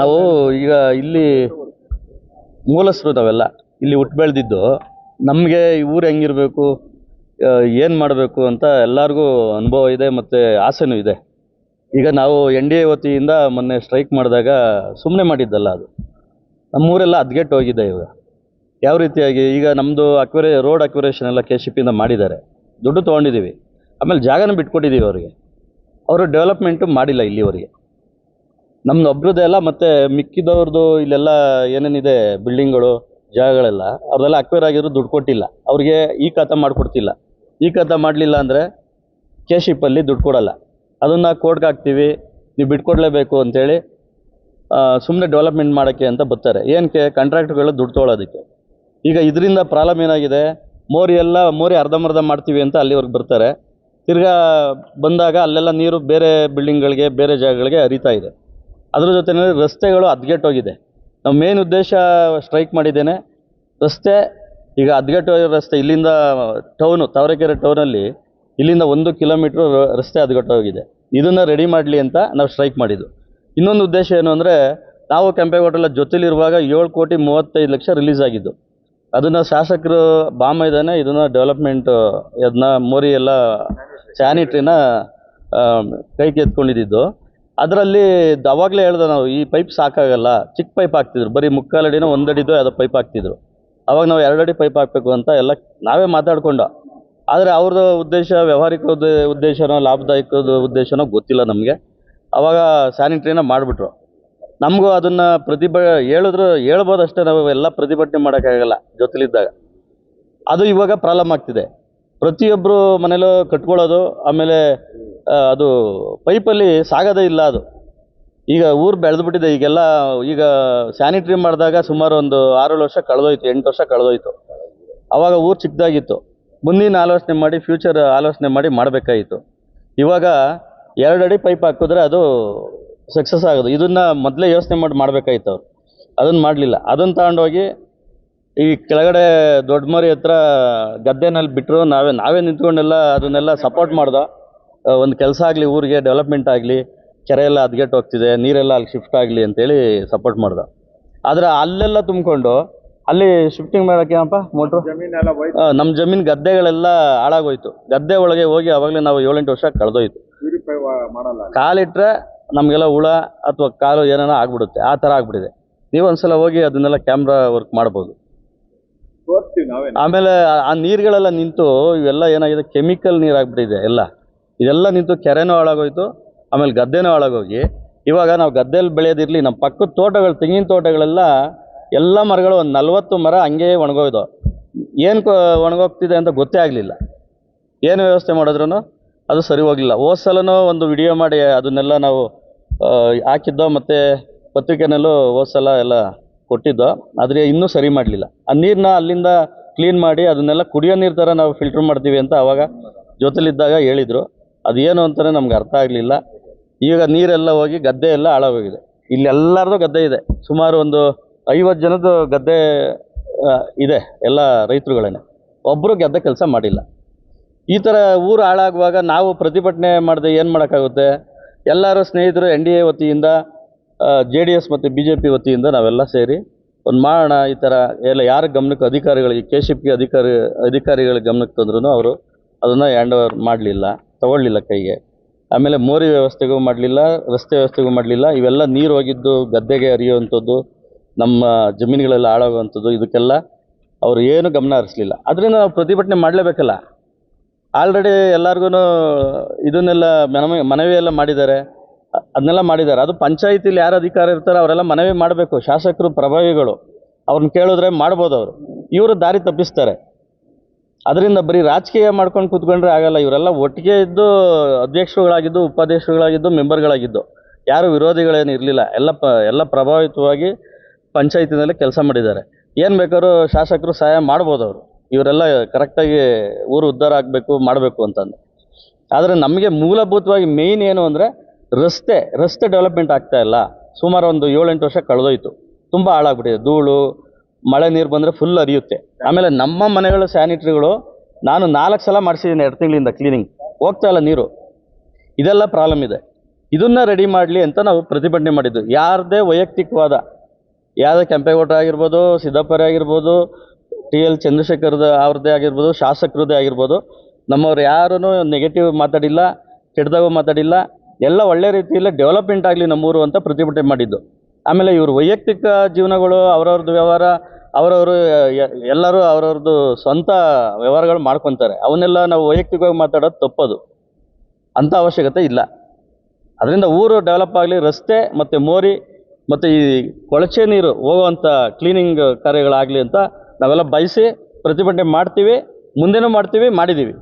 ನಾವು ಈಗ ಇಲ್ಲಿ ಮೂಲಸ್ಥರು ನಾವೆಲ್ಲ ಇಲ್ಲಿ ಹುಟ್ಟು ಬೆಳೆದಿದ್ದು ನಮಗೆ ಊರು ಹೆಂಗಿರಬೇಕು ಏನು ಮಾಡಬೇಕು ಅಂತ ಎಲ್ಲರಿಗೂ ಅನುಭವ ಇದೆ ಮತ್ತು ಆಸೆನೂ ಇದೆ. ಈಗ ನಾವು ಎನ್ ಡಿ ಎ ವತಿಯಿಂದ ಮೊನ್ನೆ ಸ್ಟ್ರೈಕ್ ಮಾಡಿದಾಗ ಸುಮ್ಮನೆ ಮಾಡಿದ್ದಲ್ಲ ಅದು. ನಮ್ಮೂರೆಲ್ಲ ಹದ್ಗೆಟ್ಟು ಹೋಗಿದೆ ಇವಾಗ. ಯಾವ ರೀತಿಯಾಗಿ ಈಗ ನಮ್ಮದು ಅಕ್ವರೇ, ರೋಡ್ ಅಕ್ವರೇಷನ್ ಎಲ್ಲ ಕೆ ಸಿ ಪಿಯಿಂದ ಮಾಡಿದ್ದಾರೆ. ದುಡ್ಡು ತೊಗೊಂಡಿದ್ದೀವಿ. ಆಮೇಲೆ ಜಾಗನ ಬಿಟ್ಕೊಟ್ಟಿದ್ದೀವಿ ಅವರಿಗೆ. ಅವರು ಡೆವಲಪ್ಮೆಂಟು ಮಾಡಿಲ್ಲ ಇಲ್ಲಿವರೆಗೆ. ನಮ್ದು ಒಬ್ರದ್ದೆಲ್ಲ ಮತ್ತೆ ಮಿಕ್ಕಿದವ್ರದ್ದು ಇಲ್ಲೆಲ್ಲ ಏನೇನಿದೆ ಬಿಲ್ಡಿಂಗ್ಗಳು ಜಾಗಗಳೆಲ್ಲ, ಅವ್ರದೆಲ್ಲ ಅಕ್ವೈರ್ ಆಗಿದ್ರು ದುಡ್ಡು ಕೊಟ್ಟಿಲ್ಲ. ಅವ್ರಿಗೆ ಈ ಖಾತ ಮಾಡಿಕೊಡ್ತಿಲ್ಲ. ಈ ಖಾತ ಮಾಡಲಿಲ್ಲ ಅಂದರೆ ಕೆ ಶಿಪ್ಪಲ್ಲಿ ದುಡ್ಡು ಕೊಡಲ್ಲ. ಅದನ್ನು ಕೋರ್ಟ್ಗೆ ಹಾಕ್ತೀವಿ, ನೀವು ಬಿಟ್ಕೊಡ್ಲೇಬೇಕು ಅಂತೇಳಿ ಸುಮ್ಮನೆ ಡೆವಲಪ್ಮೆಂಟ್ ಮಾಡೋಕ್ಕೆ ಅಂತ ಬರ್ತಾರೆ. ಏನಕ್ಕೆ ಕಾಂಟ್ರಾಕ್ಟ್ಗಳು ದುಡ್ಡು ತೊಗೊಳೋದಕ್ಕೆ. ಈಗ ಇದರಿಂದ ಪ್ರಾಬ್ಲಮ್ ಏನಾಗಿದೆ? ಮೋರಿ ಎಲ್ಲ, ಮೋರಿ ಅರ್ಧಂಬರ್ಧ ಮಾಡ್ತೀವಿ ಅಂತ ಅಲ್ಲಿವರೆಗೆ ಬರ್ತಾರೆ. ತಿರ್ಗಾ ಬಂದಾಗ ಅಲ್ಲೆಲ್ಲ ನೀರು ಬೇರೆ ಬಿಲ್ಡಿಂಗ್ಗಳಿಗೆ ಬೇರೆ ಜಾಗಗಳಿಗೆ ಹರಿತಾ ಇದೆ. ಅದ್ರ ಜೊತೆನೇ ರಸ್ತೆಗಳು ಹದ್ಗೆಟ್ಟೋಗಿದೆ ನಮ್ಮ ಮೇನ್ ಉದ್ದೇಶ ಸ್ಟ್ರೈಕ್ ಮಾಡಿದ್ದೇನೆ. ರಸ್ತೆ, ಈಗ ಹದ್ಗೆಟ್ಟೋಗಿರೋ ರಸ್ತೆ ಇಲ್ಲಿಂದ ಟೌನು ತಾವರೆಕೆರೆ ಟೌನಲ್ಲಿ ಇಲ್ಲಿಂದ ಒಂದು ಕಿಲೋಮೀಟ್ರ್ ರಸ್ತೆ ಹದ್ಗೆಟ್ಟೋಗಿದೆ ಇದನ್ನು ರೆಡಿ ಮಾಡಲಿ ಅಂತ ನಾವು ಸ್ಟ್ರೈಕ್ ಮಾಡಿದ್ದು. ಇನ್ನೊಂದು ಉದ್ದೇಶ ಏನು ಅಂದರೆ, ನಾವು ಕೆಂಪೇಗೌಡರ ಜೊತೆಲಿರುವಾಗ ಏಳು ಕೋಟಿ ಮೂವತ್ತೈದು ಲಕ್ಷ ರಿಲೀಸ್ ಆಗಿದ್ದು. ಅದನ್ನು ಶಾಸಕರು ಬಾಮ ಇದ್ದಾನೆ ಇದನ್ನು ಡೆವಲಪ್ಮೆಂಟ್ ಅದನ್ನ ಮೋರಿ ಎಲ್ಲ ಸ್ಯಾನಿಟ್ರಿನ ಕೈ ಎತ್ಕೊಂಡಿದ್ದು. ಅದರಲ್ಲಿ ಅವಾಗಲೇ ಹೇಳ್ದೆ ನಾವು, ಈ ಪೈಪ್ ಸಾಕಾಗಲ್ಲ, ಚಿಕ್ಕ ಪೈಪ್ ಹಾಕ್ತಿದ್ರು. ಬರೀ ಮುಕ್ಕಾಲಡಿನೋ ಒಂದಡಿದು ಅದು ಪೈಪ್ ಹಾಕ್ತಿದ್ರು. ಅವಾಗ ನಾವು ಎರಡಡಿ ಪೈಪ್ ಹಾಕಬೇಕು ಅಂತ ಎಲ್ಲ ನಾವೇ ಮಾತಾಡ್ಕೊಂಡು. ಆದರೆ ಅವ್ರದ್ದು ಉದ್ದೇಶ ವ್ಯವಹಾರಿಕ ಉದ್ದೇ- ಉದ್ದೇಶನೋ ಲಾಭದಾಯಕದ ಉದ್ದೇಶನೋ ಗೊತ್ತಿಲ್ಲ ನಮಗೆ. ಅವಾಗ ಸ್ಯಾನಿಟ್ರಿನ ಮಾಡಿಬಿಟ್ರು. ನಮಗೂ ಅದನ್ನು ಪ್ರತಿಭ, ಹೇಳಿದ್ರು, ಹೇಳ್ಬೋದು ಅಷ್ಟೇ ನಾವು ಎಲ್ಲ ಪ್ರತಿಭಟನೆ ಮಾಡೋಕ್ಕಾಗಲ್ಲ ಜೊತೆಲಿದ್ದಾಗ. ಅದು ಇವಾಗ ಪ್ರಾಬ್ಲಮ್ ಆಗ್ತಿದೆ. ಪ್ರತಿಯೊಬ್ಬರು ಮನೇಲೂ ಕಟ್ಕೊಳ್ಳೋದು, ಆಮೇಲೆ ಅದು ಪೈಪಲ್ಲಿ ಸಾಗೋದೇ ಇಲ್ಲ ಅದು. ಈಗ ಊರು ಬೆಳೆದ್ಬಿಟ್ಟಿದೆ. ಈಗೆಲ್ಲ, ಈಗ ಸ್ಯಾನಿಟ್ರಿ ಮಾಡಿದಾಗ ಸುಮಾರು ಒಂದು ಆರೇಳು ವರ್ಷ ಕಳೆದೋಯ್ತು, ಎಂಟು ವರ್ಷ ಕಳೆದೋಯ್ತು. ಆವಾಗ ಊರು ಚಿಕ್ಕದಾಗಿತ್ತು ಮುಂದಿನ ಆಲೋಚನೆ ಮಾಡಿ ಫ್ಯೂಚರ್ ಆಲೋಚನೆ ಮಾಡಿ ಮಾಡಬೇಕಾಗಿತ್ತು ಇವಾಗ ಎರಡು ಅಡಿ ಪೈಪ್ ಹಾಕಿದ್ರೆ ಅದು ಸಕ್ಸಸ್ ಆಗೋದು. ಇದನ್ನು ಮೊದಲೇ ಯೋಚನೆ ಮಾಡಿ ಮಾಡಬೇಕಾಗಿತ್ತು ಅವ್ರು. ಅದನ್ನು ಮಾಡಲಿಲ್ಲ. ಅದನ್ನು ತಗೊಂಡೋಗಿ ಈ ಕೆಳಗಡೆ ದೊಡ್ಡ ಮರಿ ಹತ್ರ ಗದ್ದೆನಲ್ಲಿ ಬಿಟ್ಟರು ನಾವೇ ನಾವೇ ನಿಂತ್ಕೊಂಡೆಲ್ಲ ಅದನ್ನೆಲ್ಲ ಸಪೋರ್ಟ್ ಮಾಡ್ದ. ಒಂದು ಕೆಲಸ ಆಗಲಿ ಊರಿಗೆ ಡೆವಲಪ್ಮೆಂಟ್ ಆಗಲಿ ಕೆರೆ ಎಲ್ಲ ಹದ್ಗೆಟ್ಟು ಹೋಗ್ತಿದೆ ನೀರೆಲ್ಲ ಅಲ್ಲಿ ಶಿಫ್ಟ್ ಆಗಲಿ ಅಂತೇಳಿ ಸಪೋರ್ಟ್ ಮಾಡ್ದ. ಆದರೆ ಅಲ್ಲೆಲ್ಲ ತುಂಬಿಕೊಂಡು ಅಲ್ಲಿ ಶಿಫ್ಟಿಂಗ್ ಮಾಡೋಕ್ಕೇನಪ್ಪ ಮೋಟ್ರು ನಮ್ಮ ಜಮೀನು ಗದ್ದೆಗಳೆಲ್ಲ ಹಾಳಾಗೋಯ್ತು. ಗದ್ದೆ ಒಳಗೆ ಹೋಗಿ ಅವಾಗಲೇ ನಾವು ಏಳೆಂಟು ವರ್ಷ ಕಳೆದೋಯ್ತು. ಕಾಲಿಟ್ರೆ ನಮಗೆಲ್ಲ ಹುಳ ಅಥವಾ ಕಾಲು ಏನೇನೋ ಆಗ್ಬಿಡುತ್ತೆ ಆ ಥರ ಆಗ್ಬಿಟ್ಟಿದೆ. ನೀವು ಒಂದ್ಸಲ ಹೋಗಿ ಅದನ್ನೆಲ್ಲ ಕ್ಯಾಮ್ರಾ ವರ್ಕ್ ಮಾಡ್ಬೋದು. ಆಮೇಲೆ ಆ- ಆ ನೀರುಗಳೆಲ್ಲ ನಿಂತು ಇವೆಲ್ಲ ಏನಾಗಿದೆ ಕೆಮಿಕಲ್ ನೀರಾಗ್ಬಿಟ್ಟಿದೆ ಎಲ್ಲ. ಇದೆಲ್ಲ ನಿಂತು ಕೆರೆನೂ ಹಾಳಾಗೋಯ್ತು, ಆಮೇಲೆ ಗದ್ದೆನೂ ಹಾಳಾಗೋಗಿ. ಇವಾಗ ನಾವು ಗದ್ದೆಯಲ್ಲಿ ಬೆಳೆಯೋದಿರಲಿ ನಮ್ಮ ಪಕ್ಕದ ತೋಟಗಳು, ತೆಂಗಿನ ತೋಟಗಳೆಲ್ಲ, ಎಲ್ಲ ಮರಗಳು ಒಂದು ನಲ್ವತ್ತು ಮರ ಹಂಗೆ ಒಣಗೋಯ್ದು. ಏನು ಒಣಗೋಗ್ತಿದೆ ಅಂತ ಗೊತ್ತೇ ಆಗಲಿಲ್ಲ. ಏನು ವ್ಯವಸ್ಥೆ ಮಾಡಿದ್ರು ಅದು ಸರಿ ಹೋಗಲಿಲ್ಲ. ಹೋದ ಒಂದು ವಿಡಿಯೋ ಮಾಡಿ ಅದನ್ನೆಲ್ಲ ನಾವು ಹಾಕಿದ್ದೋ ಮತ್ತು ಪತ್ರಿಕೆನಲ್ಲೂ ಹೋದ ಸಲ ಎಲ್ಲ ಕೊಟ್ಟಿದ್ದೋ, ಆದರೆ ಇನ್ನೂ ಸರಿ ಮಾಡಲಿಲ್ಲ. ಆ ನೀರನ್ನ ಅಲ್ಲಿಂದ ಕ್ಲೀನ್ ಮಾಡಿ ಅದನ್ನೆಲ್ಲ ಕುಡಿಯೋ ನೀರು ಥರ ನಾವು ಫಿಲ್ಟ್ರ್ ಮಾಡ್ತೀವಿ ಅಂತ ಆವಾಗ ಜೊತೆಲಿದ್ದಾಗ ಹೇಳಿದರು. ಅದೇನು ಅಂತಲೇ ನಮ್ಗೆ ಅರ್ಥ ಆಗಲಿಲ್ಲ. ಈಗ ನೀರೆಲ್ಲ ಹೋಗಿ ಗದ್ದೆ ಎಲ್ಲ ಹಾಳಾಗೋಗಿದೆ. ಇಲ್ಲಿ ಎಲ್ಲರದು ಗದ್ದೆ ಇದೆ. ಸುಮಾರು ಒಂದು ಐವತ್ತು ಜನದ ಗದ್ದೆ ಇದೆ, ಎಲ್ಲ ರೈತರುಗಳೇ ಒಬ್ಬರು ಗದ್ದೆ ಕೆಲಸ ಮಾಡಿಲ್ಲ. ಈ ಥರ ಊರು ಹಾಳಾಗುವಾಗ ನಾವು ಪ್ರತಿಭಟನೆ ಮಾಡದೆ ಏನು ಮಾಡೋಕ್ಕಾಗುತ್ತೆ? ಎಲ್ಲರೂ ಸ್ನೇಹಿತರು ಎನ್ ಡಿ ಎ ವತಿಯಿಂದ ಜೆ ಡಿ ಎಸ್ ಮತ್ತು ಬಿ ಜೆ ಪಿ ವತಿಯಿಂದ ನಾವೆಲ್ಲ ಸೇರಿ ಒಂದು ಮಾಡೋಣ ಈ ಥರ ಎಲ್ಲ ಯಾರ ಗಮನಕ್ಕೆ ಅಧಿಕಾರಿಗಳಿಗೆ, ಕೆ ಪಿ ಅಧಿಕಾರಿ ಅಧಿಕಾರಿಗಳ ಗಮನಕ್ಕೆ ತಂದ್ರೂ ಅವರು ಅದನ್ನು ಹ್ಯಾಂಡ್ ಓವರ್ ಮಾಡಲಿಲ್ಲ. ತಗೊಳ್ಳಿಲ್ಲ ಕೈಗೆ. ಆಮೇಲೆ ಮೋರಿ ವ್ಯವಸ್ಥೆಗೂ ಮಾಡಲಿಲ್ಲ, ರಸ್ತೆ ವ್ಯವಸ್ಥೆಗೂ ಮಾಡಲಿಲ್ಲ. ಇವೆಲ್ಲ ನೀರು ಹೋಗಿದ್ದು, ಗದ್ದೆಗೆ ಹರಿಯುವಂಥದ್ದು, ನಮ್ಮ ಜಮೀನುಗಳೆಲ್ಲ ಹಾಳಾಗುವಂಥದ್ದು, ಇದಕ್ಕೆಲ್ಲ ಅವರು ಏನು ಗಮನ ಹರಿಸಲಿಲ್ಲ. ಅದರಿಂದ ನಾವು ಪ್ರತಿಭಟನೆ ಮಾಡಲೇಬೇಕಲ್ಲ. ಆಲ್ರೆಡಿ ಎಲ್ಲರಿಗೂ ಇದನ್ನೆಲ್ಲ ಮನವಿ ಮನವಿ ಎಲ್ಲ ಮಾಡಿದ್ದಾರೆ. ಅದನ್ನೆಲ್ಲ ಮಾಡಿದ್ದಾರೆ. ಅದು ಪಂಚಾಯಿತಿಲಿ ಯಾರು ಅಧಿಕಾರ ಇರ್ತಾರೋ ಅವರೆಲ್ಲ ಮನವಿ ಮಾಡಬೇಕು. ಶಾಸಕರು, ಪ್ರಭಾವಿಗಳು. ಅವ್ರನ್ನ ಕೇಳಿದ್ರೆ ಮಾಡ್ಬೋದು ಅವರು. ಇವರು ದಾರಿ ತಪ್ಪಿಸ್ತಾರೆ. ಅದರಿಂದ ಬರೀ ರಾಜಕೀಯ ಮಾಡ್ಕೊಂಡು ಕೂತ್ಕೊಂಡ್ರೆ ಆಗಲ್ಲ. ಇವರೆಲ್ಲ ಒಟ್ಟಿಗೆ ಇದ್ದು ಅಧ್ಯಕ್ಷರುಗಳಾಗಿದ್ದು, ಉಪಾಧ್ಯಕ್ಷರುಗಳಾಗಿದ್ದು, ಮೆಂಬರ್ಗಳಾಗಿದ್ದು. ಯಾರು ವಿರೋಧಿಗಳೇನು ಇರಲಿಲ್ಲ. ಎಲ್ಲ ಪ, ಎಲ್ಲ ಪ್ರಭಾವಿತವಾಗಿ ಪಂಚಾಯತಿನಲ್ಲಿ ಕೆಲಸ ಮಾಡಿದ್ದಾರೆ. ಏನು ಬೇಕಾದ್ರೂ ಶಾಸಕರು ಸಹಾಯ ಮಾಡ್ಬೋದು ಅವರು ಇವರೆಲ್ಲ ಕರೆಕ್ಟಾಗಿ ಊರು ಉದ್ಧಾರ ಆಗಬೇಕು, ಮಾಡಬೇಕು ಅಂತಂದು. ಆದರೆ ನಮಗೆ ಮೂಲಭೂತವಾಗಿ ಮೇಯ್ನ್ ಏನು ಅಂದರೆ ರಸ್ತೆ ರಸ್ತೆ ಡೆವಲಪ್ಮೆಂಟ್ ಆಗ್ತಾ ಇಲ್ಲ. ಸುಮಾರು ಒಂದು ಏಳೆಂಟು ವರ್ಷ ಕಳೆದೋಯ್ತು. ತುಂಬ ಹಾಳಾಗ್ಬಿಟ್ಟಿದೆ. ಧೂಳು ಮಳೆ ನೀರು ಬಂದರೆ ಫುಲ್ ಹರಿಯುತ್ತೆ. ಆಮೇಲೆ ನಮ್ಮ ಮನೆಗಳ ಸ್ಯಾನಿಟ್ರಿಗಳು ನಾನು ನಾಲ್ಕು ಸಲ ಮಾಡಿಸಿದ್ದೀನಿ ಎರಡು ತಿಂಗಳಿಂದ ಕ್ಲೀನಿಂಗ್ ಹೋಗ್ತಾ ಇಲ್ಲ ನೀರು. ಇದೆಲ್ಲ ಪ್ರಾಬ್ಲಮ್ ಇದೆ. ಇದನ್ನ ರೆಡಿ ಮಾಡಲಿ ಅಂತ ನಾವು ಪ್ರತಿಭಟನೆ ಮಾಡಿದ್ದು. ಯಾರದೇ ವೈಯಕ್ತಿಕವಾದ, ಯಾವುದೇ ಕೆಂಪೇಗೌಡ ಆಗಿರ್ಬೋದು, ಸಿದ್ದಪ್ಪರೇ ಆಗಿರ್ಬೋದು, ಟಿ ಎಲ್ ಚಂದ್ರಶೇಖರ್ದ ಅವ್ರದ್ದೇ ಆಗಿರ್ಬೋದು, ಶಾಸಕರದ್ದೇ ಆಗಿರ್ಬೋದು, ನಮ್ಮವ್ರು ಯಾರೂ ನೆಗೆಟಿವ್ ಮಾತಾಡಿಲ್ಲ, ಕೆಟ್ಟದಾಗೂ ಮಾತಾಡಿಲ್ಲ, ಎಲ್ಲ ಒಳ್ಳೆ ರೀತಿಯಲ್ಲಿ ಡೆವಲಪ್ಮೆಂಟ್ ಆಗಲಿ ನಮ್ಮೂರು ಅಂತ ಪ್ರತಿಭಟನೆ ಮಾಡಿದ್ದು. ಆಮೇಲೆ ಇವರು ವೈಯಕ್ತಿಕ ಜೀವನಗಳು, ಅವ್ರವ್ರದ್ದು ವ್ಯವಹಾರ ಅವರವರು ಎಲ್ಲರೂ ಅವ್ರವ್ರದ್ದು ಸ್ವಂತ ವ್ಯವಹಾರಗಳು ಮಾಡ್ಕೊತಾರೆ. ಅವನ್ನೆಲ್ಲ ನಾವು ವೈಯಕ್ತಿಕವಾಗಿ ಮಾತಾಡೋದು ತಪ್ಪದು. ಅಂಥ ಅವಶ್ಯಕತೆ ಇಲ್ಲ. ಅದರಿಂದ ಊರು ಡೆವಲಪ್ ಆಗಲಿ, ರಸ್ತೆ ಮತ್ತು ಮೋರಿ ಮತ್ತು ಈ ಕೊಳಚೆ ನೀರು ಹೋಗುವಂಥ ಕ್ಲೀನಿಂಗ್ ಕಾರ್ಯಗಳಾಗಲಿ ಅಂತ ನಾವೆಲ್ಲ ಬಯಸಿ ಪ್ರತಿಭಟನೆ ಮಾಡ್ತೀವಿ, ಮುಂದೆನೂ ಮಾಡ್ತೀವಿ, ಮಾಡಿದ್ದೀವಿ.